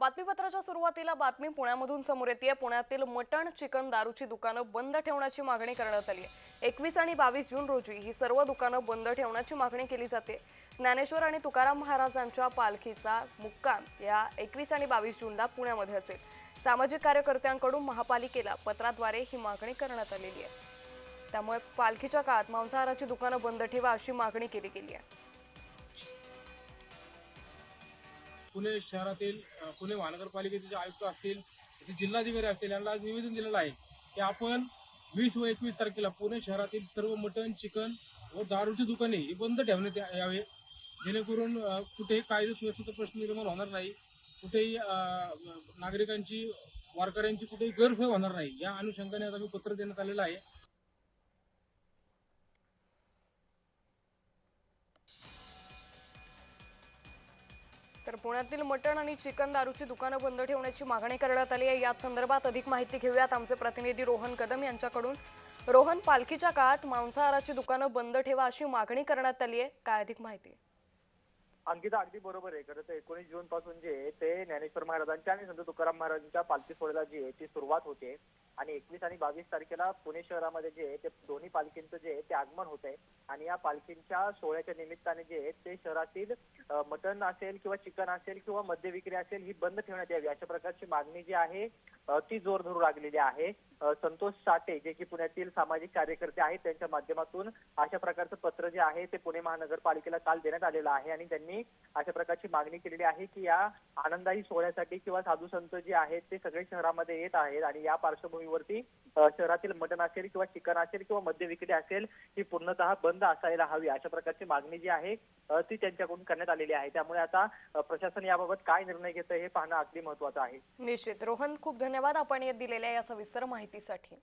बातमीपत्राच्या सुरुवातीला बातमी पुण्यामधून समोर येते पुण्यातील मटण चिकन दारूची दुकानं बंद ठेवण्याची मागणी करण्यात आली आहे. एकवीस आणि बावीस जून रोजी ही सर्व दुकानं बंद ठेवण्याची मागणी केली जाते. ज्ञानेश्वर आणि तुकाराम महाराजांच्या पालखीचा मुक्काम या एकवीस आणि बावीस जूनला पुण्यामध्ये असेल. सामाजिक कार्यकर्त्यांकडून महापालिकेला पत्राद्वारे ही मागणी करण्यात आलेली आहे. त्यामुळे पालखीच्या काळात मांसाहाराची दुकानं बंद ठेवा अशी मागणी केली गेली आहे. पुणे शहरातील पुणे महानगरपालिकेचे जे आयुक्त असतील तसे जिल्हाधिकारी असतील यांना आज निवेदन दिलेलं आहे की आपण वीस व एकवीस तारखेला पुणे शहरातील सर्व मटण चिकन व दारूची दुकाने ही बंद ठेवण्यात या- यावे. जेणेकरून कुठेही कायदे सुरक्षेचा प्रश्न निर्माण होणार नाही. कुठेही नागरिकांची वारकऱ्यांची कुठेही गैरसोय होणार नाही. या अनुषंगाने आता मी पत्र देण्यात आलेलं आहे. तर पुण्यातील मटण आणि चिकन दारूची दुकानं बंद ठेवण्याची मागणी करण्यात आली आहे. याच संदर्भात अधिक माहिती घेऊयात. आमचे प्रतिनिधी रोहन कदम यांच्याकडून. रोहन पालखीच्या काळात मांसाहाराची दुकानं बंद ठेवा अशी मागणी करण्यात आली आहे. काय अधिक माहिती? अंकिता अगदी बरोबर आहे. खरं तर एकोणीस जून पासून जे ते ज्ञानेश्वर महाराजांच्या आणि संत तुकाराम महाराजांच्या पालखी सोहळ्याला जी आहे ती सुरुवात होते. आणि एकवीस आणि बावीस तारखेला पुणे शहरामध्ये जे आहे ते दोन्ही पालखींचं जे आहे ते आगमन होत आहे. आणि या पालखींच्या सोहळ्याच्या निमित्ताने जे आहे ते शहरातील मटन मटण असेल किंवा चिकन असेल किंवा मद्य विक्री असेल ही बंद ठेवण्यात यावी अशा प्रकारची मागणी जी आहे ती जोर धरू लागलेली आहे. संतोष साठे जे की पुण्यातील सामाजिक कार्यकर्ते आहेत त्यांच्या माध्यमातून अशा प्रकारचं पत्र जे आहे ते पुणे महानगरपालिकेला काल देण्यात आलेलं आहे. आणि त्यांनी अशा प्रकारची मागणी केलेली आहे की या आनंदाई सोहळ्यासाठी किंवा साधू संत जे आहेत ते सगळे शहरामध्ये येत आहेत. आणि या पार्श्वभूमी अ, शहरातील मटण असेल किंवा चिकन असेल किंवा मद्य विक्री असेल ही पूर्णतः बंद असायला हवी. अशा प्रकारची मागणी जी आहे ती त्यांच्याकडून करण्यात आलेली आहे. त्यामुळे आता प्रशासन याबाबत काय निर्णय घेतं हे पाहणं अगदी महत्वाचं आहे. निश्चित. रोहन खूप धन्यवाद आपण दिलेल्या या सविस्तर माहितीसाठी.